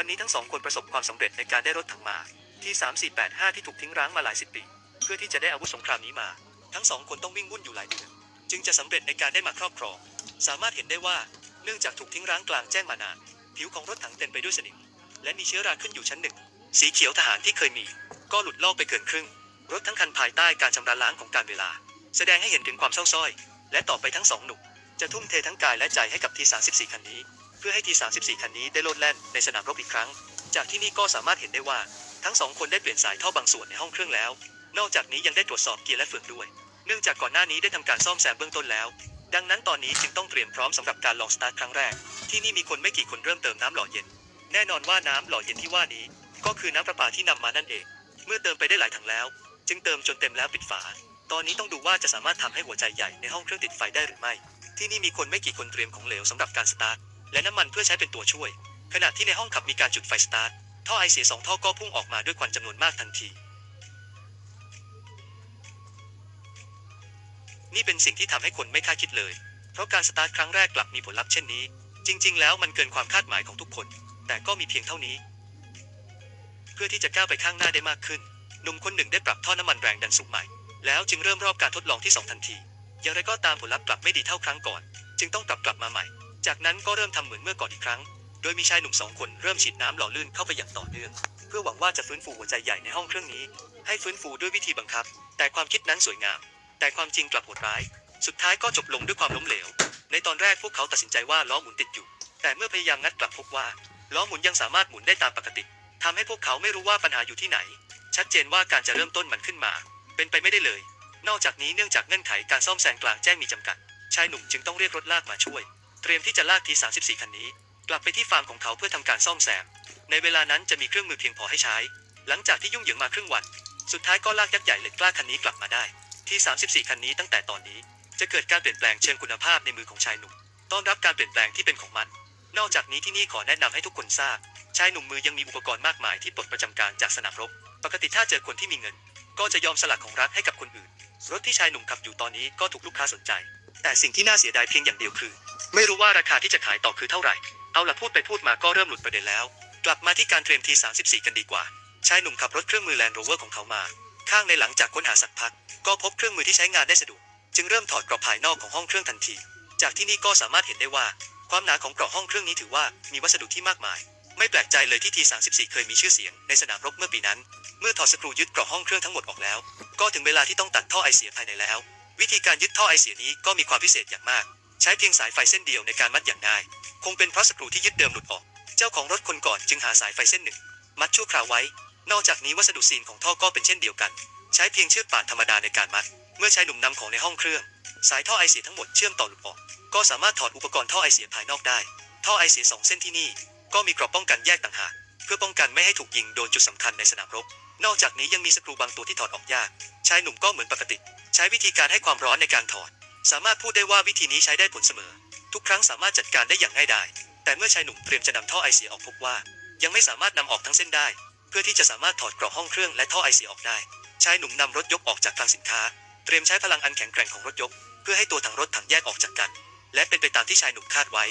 วันนี้ทั้งสองคนประสบความสำเร็จในการได้รถถังมา ที่ 3485 ที่ถูกทิ้งร้างมาหลายสิบปี เพื่อที่จะได้อาวุธสงครามนี้มา ทั้งสองคนต้องวิ่งวุ่นอยู่หลายเดือนจึงจะสำเร็จในการได้มาครอบครอง สามารถเห็นได้ว่าเนื่องจากถูกทิ้งร้างกลางแจ้งมานาน ผิวของรถถังเต็มไปด้วยสนิม และมีเชื้อราขึ้นอยู่ชั้นหนึ่ง สีเขียวทหารที่เคยมี ก็หลุดลอกไปเกินครึ่ง รถทั้งคันภายใต้การชำระล้างของการเวลา แสดงให้เห็นถึงความเศร้าส้อย และต่อไปทั้งสองหนุ่มจะทุ่มเททั้งกายและใจให้กับที34คันนี้ เพื่อให้ที 34 คันนี้ได้โลดแล่นในสนามรบอีกครั้ง จากที่นี่ก็สามารถเห็นได้ว่าทั้งสองคนได้เปลี่ยนสายท่อบางส่วนในห้องเครื่องแล้ว นอกจากนี้ยังได้ตรวจสอบเกียร์และเฟืองด้วย เนื่องจากก่อนหน้านี้ได้ทำการซ่อมแซมเบื้องต้นแล้ว ดังนั้นตอนนี้จึงต้องเตรียมพร้อมสำหรับการลองสตาร์ทครั้งแรก ที่นี่มีคนไม่กี่คนเริ่มเติมน้ำหล่อเย็น แน่นอนว่าน้ำหล่อเย็นที่ว่านี้ ก็คือน้ำประปาที่นำมานั่นเอง เมื่อเติมไปได้หลายถังแล้ว จึงเติมจนเต็มแล้วปิดฝา ตอนนี้ต้องดูว่าจะสามารถทำให้หัวใจใหญ่ในห้องเครื่องติดไฟได้หรือไม่ ที่นี่มีคนไม่กี่คนเตรียมของเหลวสำหรับการสตาร์ท และน้ำมันเพื่อใช้เป็นตัวช่วย ขณะที่ในห้องขับมีการจุดไฟสตาร์ทท่อไอเสียสองท่อก็พุ่งออกมาด้วยควันจำนวนมากทันที นี่เป็นสิ่งที่ทำให้คนไม่คาดคิดเลย เพราะการสตาร์ทครั้งแรกกลับมีผลลัพธ์เช่นนี้ จริง ๆ แล้วมันเกินความคาดหมายของทุกคน แต่ก็มีเพียงเท่านี้ เพื่อที่จะก้าวไปข้างหน้าได้มากขึ้นหนุ่มคนหนึ่งได้ปรับท่อน้ำมันแรงดันสูงใหม่ แล้วจึงเริ่มรอบการทดลองที่ 2 ทันที อย่างไรก็ตามผลลัพธ์กลับไม่ดีเท่าครั้งก่อน จึงต้องปรับกลับมาใหม่ จากนั้นก็เริ่มทำเหมือนเมื่อก่อนอีกครั้ง โดยมีชายหนุ่มสองคนเริ่มฉีดน้ำหล่อลื่นเข้าไปอย่างต่อเนื่อง เพื่อหวังว่าจะฟื้นฟูหัวใจใหญ่ในห้องเครื่องนี้ ให้ฟื้นฟูด้วยวิธีบังคับ แต่ความคิดนั้นสวยงาม แต่ความจริงกลับโหดร้าย สุดท้ายก็จบลงด้วยความล้มเหลว ในตอนแรกพวกเขาตัดสินใจว่าล้อหมุนติดอยู่ แต่เมื่อพยายามงัดกลับพบว่าล้อหมุนยังสามารถหมุนได้ตามปกติทำให้พวกเขาไม่รู้ว่าปัญหาอยู่ที่ไหน ชัดเจนว่าการจะเริ่มต้นมันขึ้นมา เป็นไปไม่ได้เลย นอกจากนี้เนื่องจากเงื่อนไขการซ่อมแซมกลางแจ้งมีจำกัด ชายหนุ่มจึงต้องเรียกรถลากมาช่วย รียมที่จะลากที 34 คันนี้ กลับไปที่ฟาร์มของเขาเพื่อทำการซ่อมแซม ในเวลานั้นจะมีเครื่องมือเพียงพอให้ใช้ หลังจากที่ยุ่งเหยิงมาครึ่งวัน สุดท้ายก็ลากยักษ์ใหญ่เหล็กกล้าคันนี้กลับมาได้ ที่34 คันนี้ตั้งแต่ตอนนี้ จะเกิดการเปลี่ยนแปลงเชิงคุณภาพในมือของชายหนุ่ม ต้อนรับการเปลี่ยนแปลงที่เป็นของมัน นอกจากนี้ที่นี่ขอแนะนำให้ทุกคนทราบ ชายหนุ่มมือยังมีอุปกรณ์มากมายที่ปลดประจำการจากสนามรบ ปกติถ้าเจอคนที่มีเงิน ก็จะยอมสละของรักให้กับคนอื่น รถที่ชายหนุ่มขับอยู่ตอนนี้ก็ถูกลูกค้าสนใจ แต่สิ่งที่น่าเสียดายเพียงอย่างเดียวคือ ไม่รู้ว่าราคาที่จะขายต่อคือเท่าไหร่ เอาละพูดไปพูดมาก็เริ่มหลุดประเด็นแล้ว กลับมาที่การเตรียมที34กันดีกว่า ชายหนุ่มขับรถเครื่องมือแลนด์โรเวอร์ของเขามา ข้างในหลังจากค้นหาสักพัก ก็พบเครื่องมือที่ใช้งานได้สะดวก จึงเริ่มถอดกรอบภายนอกของห้องเครื่องทันที จากที่นี่ก็สามารถเห็นได้ว่า ความหนาของกรอบห้องเครื่องนี้ถือว่ามีวัสดุที่มากมาย ไม่แปลกใจเลยที่ที34เคยมีชื่อเสียงในสนามรบเมื่อปีนั้น เมื่อถอดสกรูยึดกรอบห้องเครื่องทั้งหมดออกแล้ว ก็ถึงเวลาที่ต้องตัดท่อไอเสียภายในแล้ว วิธีการยึดท่อไอเสียนี้ก็มีความพิเศษอย่างมาก ใช้เพียงสายไฟเส้นเดียวในการมัดอย่างง่าย คงเป็นเพราะสกรูที่ยึดเดิมหลุดออก เจ้าของรถคนก่อนจึงหาสายไฟเส้นหนึ่ง มัดชั่วคราวไว้ นอกจากนี้วัสดุซีนของท่อก็เป็นเช่นเดียวกัน ใช้เพียงเชือกป่านธรรมดาในการมัด เมื่อใชายหนุ่มนำของในห้องเครื่อง สายท่อไอเสียทั้งหมดเชื่อมต่อหลุดออก ก็สามารถถอดอุปกรณ์ท่อไอเสียภายนอกได้ ท่อไอเสียสองเส้นที่นี่ ก็มีกรอบป้องกันแยกต่างหากเพื่อป้องกันไม่ให้ถูกยิงโดนจุดสำคัญในสนามรบ นอกจากนี้ยังมีสกรูบางตัวที่ถอดออกยาก ชายหนุ่มก็เหมือนปกติ ใช้วิธีการให้ความร้อนในการถอด สามารถพูดได้ว่าวิธีนี้ใช้ได้ผลเสมอ ทุกครั้งสามารถจัดการได้อย่างง่ายดายแต่เมื่อชายหนุ่มเตรียมจะนำท่อไอเสียออกพบว่า ยังไม่สามารถนำออกทั้งเส้นได้ เพื่อที่จะสามารถถอดกรอบห้องเครื่องและท่อไอเสียออกได้ชายหนุ่มนำรถยกออกจากคลังสินค้า เตรียมใช้พลังอันแข็งแกร่งของรถยก เพื่อให้ตัวถังรถถังแยกออกจากกัน และเป็นไปตามที่ชายหนุ่มคาดไว้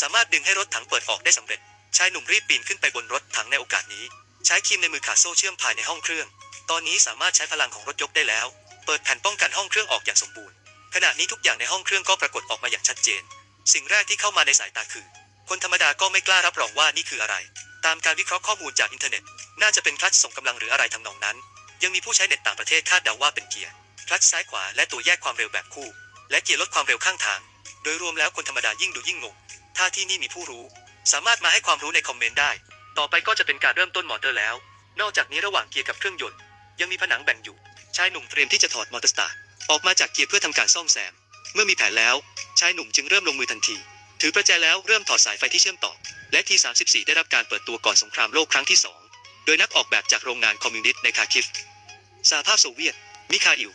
สามารถดึงให้รถถังเปิดออกได้สำเร็จ ชายหนุ่มรีบปีนขึ้นไปบนรถถังในโอกาสนี้ ใช้ครีมในมือขาดโซ่เชื่อมภายในห้องเครื่อง ตอนนี้สามารถใช้พลังของรถยกได้แล้ว เปิดแผ่นป้องกันห้องเครื่องออกอย่างสมบูรณ์ ขณะนี้ทุกอย่างในห้องเครื่องก็ปรากฏออกมาอย่างชัดเจน สิ่งแรกที่เข้ามาในสายตาคือ คนธรรมดาก็ไม่กล้ารับรองว่านี่คืออะไร ตามการวิเคราะห์ข้อมูลจากอินเทอร์เน็ต น่าจะเป็นคลัตช์ส่งกำลังหรืออะไรทำนองนั้น ยังมีผู้ใช้เน็ตต่างประเทศคาดเดาว่าเป็นเกียร์คลัตช์ซ้ายขวาและตัวแยกความเร็วแบบคู่ และเกียร์ลดความเร็วข้างทาง โดยรวมแล้วคนธรรมดายิ่งดูยิ่งงง ถ้าที่นี่มีผู้รู้ สามารถมาให้ความรู้ในคอมเมนต์ได้ ต่อไปก็จะเป็นการเริ่มต้นมอเตอร์แล้ว นอกจากนี้ระหว่างเกียร์กับเครื่องยนต์ ยังมีผนังแบ่งอยู่ชายหนุ่มเตรียมที่จะถอดมอเตอร์สตาร์ท ออกมาจากเกียร์เพื่อทำการซ่อมแซม เมื่อมีแผนแล้วชายหนุ่มจึงเริ่มลงมือทันที ถือประแจแล้วเริ่มถอดสายไฟที่เชื่อมต่อ และที34 ได้รับการเปิดตัวก่อนสงครามโลกครั้งที่ 2 โดยนักออกแบบจากโรงงานคอมมิวนิสต์ในคาคิฟสหภาพโซเวียต มิคาอิล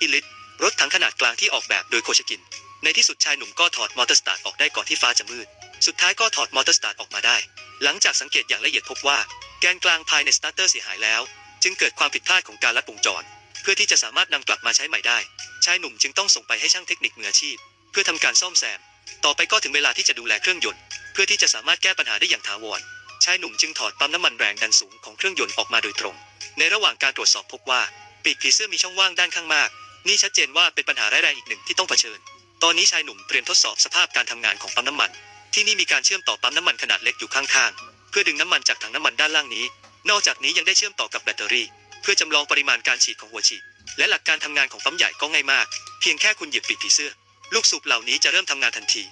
อิลิตรถถังขนาดกลางที่ออกแบบโดยโคชกิน ในที่สุดชายหนุ่มก็ถอดมอเตอร์สตาร์ทออกได้ก่อนที่ฟ้าจะมืด สุดท้ายก็ถอดมอเตอร์สตาร์ทออกมาได้ หลังจากสังเกตอย่างละเอียดพบว่า แกนกลางภายในสตาร์เตอร์เสียหายแล้ว จึงเกิดความผิดพลาดของการลัดวงจร พื่อที่จะสามารถนำกลับมาใช้ใหม่ได้ ชายหนุ่มจึงต้องส่งไปให้ช่างเทคนิคมืออาชีพ เพื่อทำการซ่อมแซม ต่อไปก็ถึงเวลาที่จะดูแลเครื่องยนต์ เพื่อที่จะสามารถแก้ปัญหาได้อย่างถาวร ชายหนุ่มจึงถอดปั๊มน้ำมันแรงดันสูงของเครื่องยนต์ออกมาโดยตรง ในระหว่างการตรวจสอบพบว่าปีกผีเสื้อมีช่องว่างด้านข้างมาก นี่ชัดเจนว่าเป็นปัญหาร้ายแรงอีกหนึ่งที่ต้องเผชิญ ตอนนี้ชายหนุ่มเตรียมทดสอบสภาพการทำงานของปั๊มน้ำมัน ที่นี่มีการเชื่อมต่อปั๊มน้ำมันขนาดเล็กอยู่ข้างๆ เพื่อดึงน้ำมันจากถังน้ำมันด้านล่างนี้ นอกจากนี้ยังได้เชื่อมต่อกับแบตเตอรี่ เพื่อจำลองปริมาณการฉีดของหัวฉีด และหลักการทำงานของปั๊มใหญ่ก็ง่ายมาก เพียงแค่คุณหยียบปีกผีเสื้อ ลูกสูบเหล่านี้จะเริ่มทำงานทันที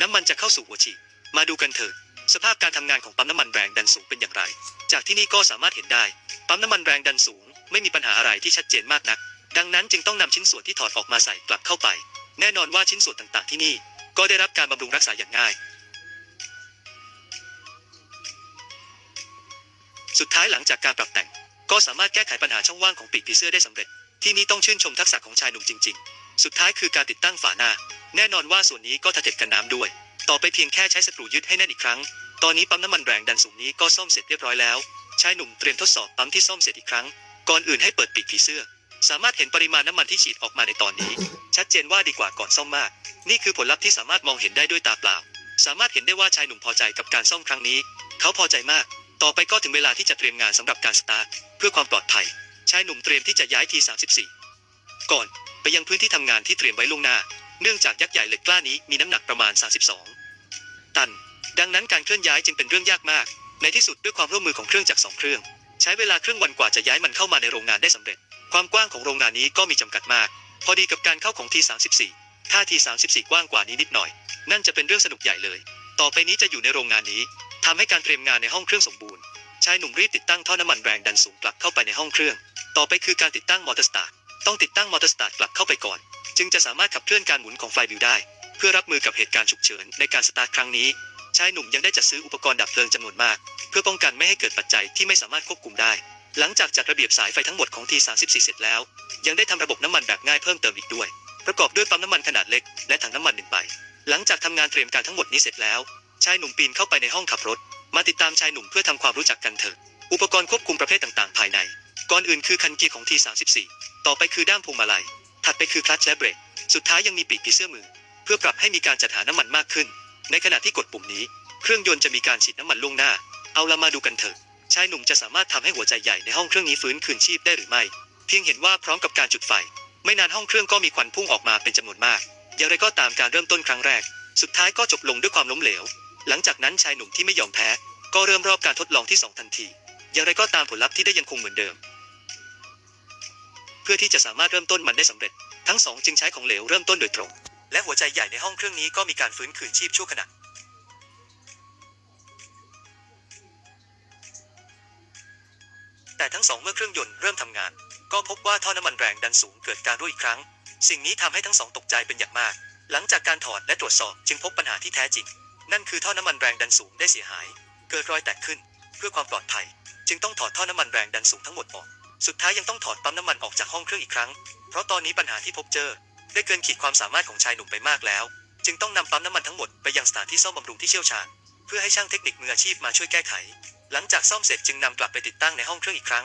น้ำมันจะเข้าสู่หัวฉีด มาดูกันเถิดสภาพการทำงานของปั๊มน้ำมันแรงดันสูงเป็นอย่างไร จากที่นี่ก็สามารถเห็นได้ ปั๊มน้ำมันแรงดันสูง ไม่มีปัญหาอะไรที่ชัดเจนมากนัก ดังนั้นจึงต้องนำชิ้นส่วนที่ถอดออกมาใส่กลับเข้าไป แน่นอนว่าชิ้นส่วนต่างๆที่นี่ ก็ได้รับการบำรุงรักษาอย่างง่าย สุดท้ายหลังจากการปรับแต่ง ก็สามารถแก้ไขปัญหาช่องว่างของปีกผีเสื้อได้สำเร็จ ที่นี่ต้องชื่นชมทักษะของชายหนุ่มจริง ๆ สุดท้ายคือการติดตั้งฝาหน้า แน่นอนว่าส่วนนี้ก็ถัดเด็ดกันน้ำด้วย ต่อไปเพียงแค่ใช้สกรูยึดให้แน่นอีกครั้ง ตอนนี้ปั๊มน้ำมันแรงดันสูงนี้ก็ซ่อมเสร็จเรียบร้อยแล้ว ชายหนุ่มเตรียมทดสอบปั๊มที่ซ่อมเสร็จอีกครั้ง ก่อนอื่นให้เปิดปีกผีเสื้อ สามารถเห็นปริมาณน้ำมันที่ฉีดออกมาในตอนนี้ ชัดเจนว่าดีกว่าก่อนซ่อมมาก นี่คือผลลัพธ์ที่สามารถมองเห็นได้ด้วยตาเปล่า สามารถเห็นได้ว่าชายหนุ่มพอใจกับการซ่อมครั้งนี้ เขาพอใจมาก ต่อไปก็ถึงเวลาที่จะเตรียมงานสำหรับการสตาร์ทเพื่อความปลอดภัยชายหนุ่มเตรียมที่จะย้ายที34 ก่อนไปยังพื้นที่ทำงานที่เตรียมไว้ล่วงหน้า เนื่องจากยักษ์ใหญ่เหล็กกล้านี้มีน้ำหนักประมาณ 32 ตัน ดังนั้นการเคลื่อนย้ายจึงเป็นเรื่องยากมาก ในที่สุดด้วยความร่วมมือของเครื่องจักรสองเครื่อง ใช้เวลาครึ่งวันกว่าจะย้ายมันเข้ามาในโรงงานได้สำเร็จ ความกว้างของโรงงานนี้ก็มีจำกัดมาก พอดีกับการเข้าของที34ถ้าที34กว้างกว่านี้นิดหน่อย นั่นจะเป็นเรื่องสนุกใหญ่เลย ต่อไปนี้จะอยู่ในโรงงานนี้ ทำให้การเตรียมงานในห้องเครื่องสมบูรณ์ชายหนุ่มรีบติดตั้งท่อน้ำมันแรงดันสูงกลับเข้าไปในห้องเครื่อง ต่อไปคือการติดตั้งมอเตอร์สตาร์ต้องติดตั้งมอเตอร์สตาร์กลับเข้าไปก่อน จึงจะสามารถขับเคลื่อนการหมุนของไฟวิวได้ เพื่อรับมือกับเหตุการณ์ฉุกเฉินในการสตาร์ทครั้งนี้ชายหนุ่มยังได้จัดซื้ออุปกรณ์ดับเพลิงจำนวนมาก เพื่อป้องกันไม่ให้เกิดปัจจัยที่ไม่สามารถควบคุมได้ หลังจากจัดระเบียบสายไฟทั้งหมดของที34เสร็จแล้ว ยังได้ทำระบบน้ำมันแบบง่ายเพิ่มเติมอีกด้วย ประกอบด้วยปั๊มน้ำมันขนาดเล็กและถังน้ำมันหนึ่งใบหลังจากทำงานเตรียมการทั้งหมดนี้เสร็จแล้ว ชายหนุ่มปีนเข้าไปในห้องขับรถ มาติดตามชายหนุ่มเพื่อทำความรู้จักกันเถิดอุปกรณ์ควบคุมประเภทต่างๆ ภายใน ก่อนอื่นคือคันเกียร์ของที34 ต่อไปคือด้ามพวงมาลัย ถัดไปคือคลัตช์และเบรก สุดท้ายยังมีปีกผีเสื้อมือ เพื่อปรับให้มีการจัดหาน้ำมันมากขึ้น ในขณะที่กดปุ่มนี้ เครื่องยนต์จะมีการฉีดน้ำมันล่วงหน้า เอาละมาดูกันเถอะ ชายหนุ่มจะสามารถทำให้หัวใจใหญ่ในห้องเครื่องนี้ฟื้นคืนชีพได้หรือไม่ เพียงเห็นว่าพร้อมกับการจุดไฟ ไม่นานห้องเครื่องก็มีควันพุ่งออกมาเป็นจำนวนมาก อย่างไรก็ตามการเริ่มต้นครั้งแรก สุดท้ายก็จบลงด้วยความล้มเหลว หลังจากนั้นชายหนุ่มที่ไม่ยอมแพ้ ก็เริ่มรอบการทดลองที่สองทันที อย่างไรก็ตามผลลัพธ์ที่ได้ยังคงเหมือนเดิม เพื่อที่จะสามารถเริ่มต้นมันได้สำเร็จ ทั้งสองจึงใช้ของเหลวเริ่มต้นโดยตรง และหัวใจใหญ่ในห้องเครื่องนี้ก็มีการฟื้นคืนชีพชั่วขณะแต่ทั้งสองเมื่อเครื่องยนต์เริ่มทำงาน ก็พบว่าท่อน้ำมันแรงดันสูงเกิดการรั่วอีกครั้ง สิ่งนี้ทำให้ทั้งสองตกใจเป็นอย่างมาก หลังจากการถอดและตรวจสอบจึงพบปัญหาที่แท้จริง นั่นคือท่อน้ำมันแรงดันสูงได้เสียหาย เกิดรอยแตกขึ้น เพื่อความปลอดภัย จึงต้องถอดท่อน้ำมันแรงดันสูงทั้งหมดออก สุดท้ายยังต้องถอดปั๊มน้ำมันออกจากห้องเครื่องอีกครั้ง เพราะตอนนี้ปัญหาที่พบเจอ ได้เกินขีดความสามารถของชายหนุ่มไปมากแล้ว จึงต้องนำปั๊มน้ำมันทั้งหมดไปยังสถานที่ซ่อมบำรุงที่เชี่ยวชาญ เพื่อให้ช่างเทคนิคมืออาชีพมาช่วยแก้ไข หลังจากซ่อมเสร็จจึงนำกลับไปติดตั้งในห้องเครื่องอีกครั้ง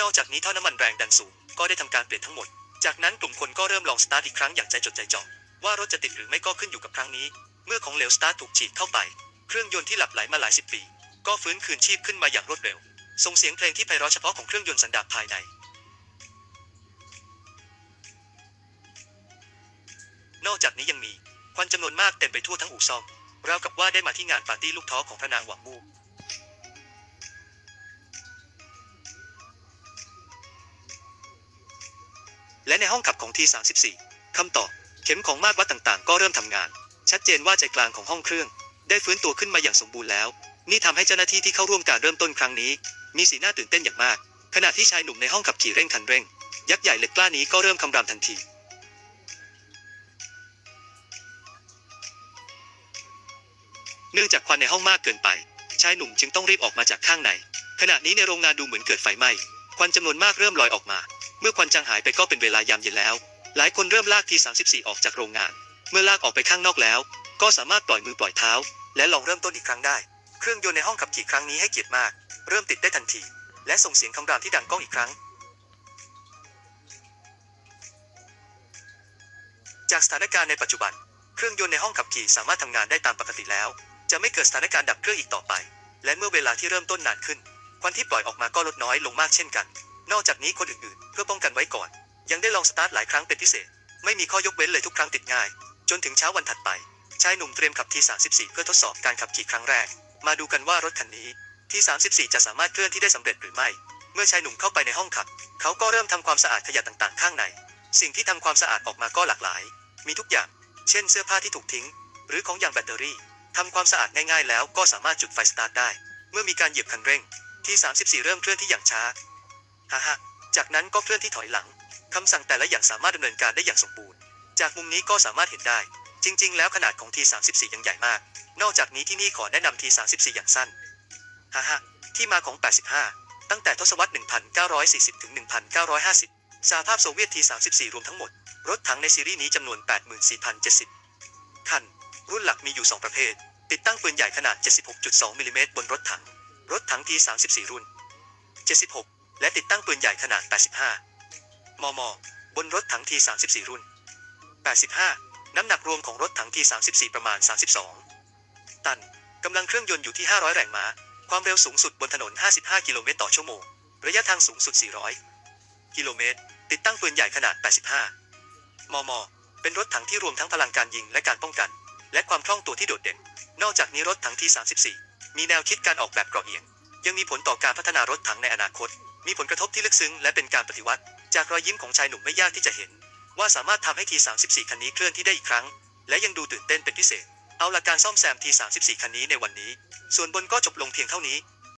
นอกจากนี้ท่อน้ำมันแรงดันสูงก็ได้ทำการเปลี่ยนทั้งหมด จากนั้นกลุ่มคนก็เริ่มลองสตาร์ทอีกครั้งอย่างใจจดใจจ่อว่ารถจะติดหรือไม่ก็ขึ้นอยู่กับครั้งนี้ เมื่อของเหลวสตาร์ถูกฉีดเข้าไป เครื่องยนต์ที่หลับไหลมาหลายสิบปี ก็ฟื้นคืนชีพขึ้นมาอย่างรวดเร็ว ส่งเสียงเพลงที่ไพเราะเฉพาะของเครื่องยนต์สันดาปภายในนอกจากนี้ยังมีควันจำนวนมากเต็มไปทั่วทั้งอู่ซ่อมราวกับว่าได้มาที่งานปาร์ตี้ลูกท้อของพระนางหวังมู่และในห้องขับของที34คำตอบ เข็มของมาตรวัดต่างๆ ก็เริ่มทำงาน ชัดเจนว่าใจกลางของห้องเครื่อง ได้ฟื้นตัวขึ้นมาอย่างสมบูรณ์แล้ว นี่ทำให้เจ้าหน้าที่ที่เข้าร่วมการเริ่มต้นครั้งนี้ มีสีหน้าตื่นเต้นอย่างมาก ขณะที่ชายหนุ่มในห้องขับขี่เร่งคันเร่ง ยักษ์ใหญ่เหล็กกล้านี้ก็เริ่มคำรามทันทีเนื่องจากควันในห้องมากเกินไป ชายหนุ่มจึงต้องรีบออกมาจากข้างใน ขณะนี้ในโรงงานดูเหมือนเกิดไฟไหม้ ควันจำนวนมากเริ่มลอยออกมา เมื่อควันจางหายไปก็เป็นเวลายามเย็นแล้ว หลายคนเริ่มลากที34 ออกจากโรงงาน เมื่อลากออกไปข้างนอกแล้ว ก็สามารถปล่อยมือปล่อยเท้า และลองเริ่มต้นอีกครั้งได้ เครื่องยนต์ในห้องขับขี่ครั้งนี้ให้เกียรติมาก เริ่มติดได้ทันที และส่งเสียงคำรามที่ดังก้องอีกครั้ง จากสถานการณ์ในปัจจุบัน เครื่องยนต์ในห้องขับขี่สามารถทำงานได้ตามปกติแล้ว จะไม่เกิดสถานการณ์ดับเครื่องอีกต่อไป และเมื่อเวลาที่เริ่มต้นนานขึ้น ควันที่ปล่อยออกมาก็ลดน้อยลงมากเช่นกัน นอกจากนี้คนอื่นๆ เพื่อป้องกันไว้ก่อน ยังได้ลองสตาร์ทหลายครั้งเป็นพิเศษ ไม่มีข้อยกเว้นเลยทุกครั้งติดง่าย จนถึงเช้าวันถัดไป ชายหนุ่มเตรียมขับที 34 เพื่อทดสอบการขับขี่ครั้งแรก มาดูกันว่ารถคันนี้ที 34 จะสามารถเคลื่อนที่ได้สำเร็จหรือไม่ เมื่อชายหนุ่มเข้าไปในห้องขับ เขาก็เริ่มทำความสะอาดขยะต่างๆ ข้างใน สิ่งที่ทำความสะอาดออกมาก็หลากหลาย มีทุกอย่าง เช่น เสื้อผ้าที่ถูกทิ้ง หรือของอย่างแบตเตอรี่ทำความสะอาดง่ายๆ แล้วก็สามารถจุดไฟสตาร์ทได้ เมื่อมีการเหยียบคันเร่ง ที่ 34 เริ่มเคลื่อนที่อย่างช้าฮ่าฮ่าจากนั้นก็เคลื่อนที่ถอยหลังคำสั่งแต่ละอย่างสามารถดำเนินการได้อย่างสมบูรณ์ จากมุมนี้ก็สามารถเห็นได้ จริง ๆ แล้วขนาดของ T34 ยังใหญ่มาก นอกจากนี้ที่นี่ขอแนะนำ T34 อย่างสั้นฮ่าฮ่าที่มาของ 85 ตั้งแต่ทศวรรษ 1940 ถึง 1950 สหภาพโซเวียต T34 รวมทั้งหมด รถถังในซีรีส์นี้จำนวน 84,070 คัน รุ่นหลักมีอยู่ 2 ประเภท ติดตั้งปืนใหญ่ขนาด 76.2 มิลลิเมตรบนรถถัง รถถัง T34 รุ่น 76 และติดตั้งปืนใหญ่ขนาด 85 มม บนรถถัง T34 รุ่น 85 น้ำหนักรวมของรถถัง T34 ประมาณ 32 ตัน กำลังเครื่องยนต์อยู่ที่ 500 แรงม้า ความเร็วสูงสุดบนถนน 55 กิโลเมตรต่อชั่วโมง ระยะทางสูงสุด 400 กิโลเมตร ติดตั้งปืนใหญ่ขนาด 85 มม เป็นรถถังที่รวมทั้งพลังการยิงและการป้องกัน และความคล่องตัวที่โดดเด่น นอกจากนี้รถถังที่34 มีแนวคิดการออกแบบเกราะเอียง ยังมีผลต่อการพัฒนารถถังในอนาคต มีผลกระทบที่ลึกซึ้งและเป็นการปฏิวัติ จากรอยยิ้มของชายหนุ่มไม่ยากที่จะเห็น ว่าสามารถทำให้ที34 คันนี้เคลื่อนที่ได้อีกครั้ง และยังดูตื่นเต้นเป็นพิเศษ เอาละการซ่อมแซมที34 คันนี้ในวันนี้ ส่วนบนก็จบลงเพียงเท่านี้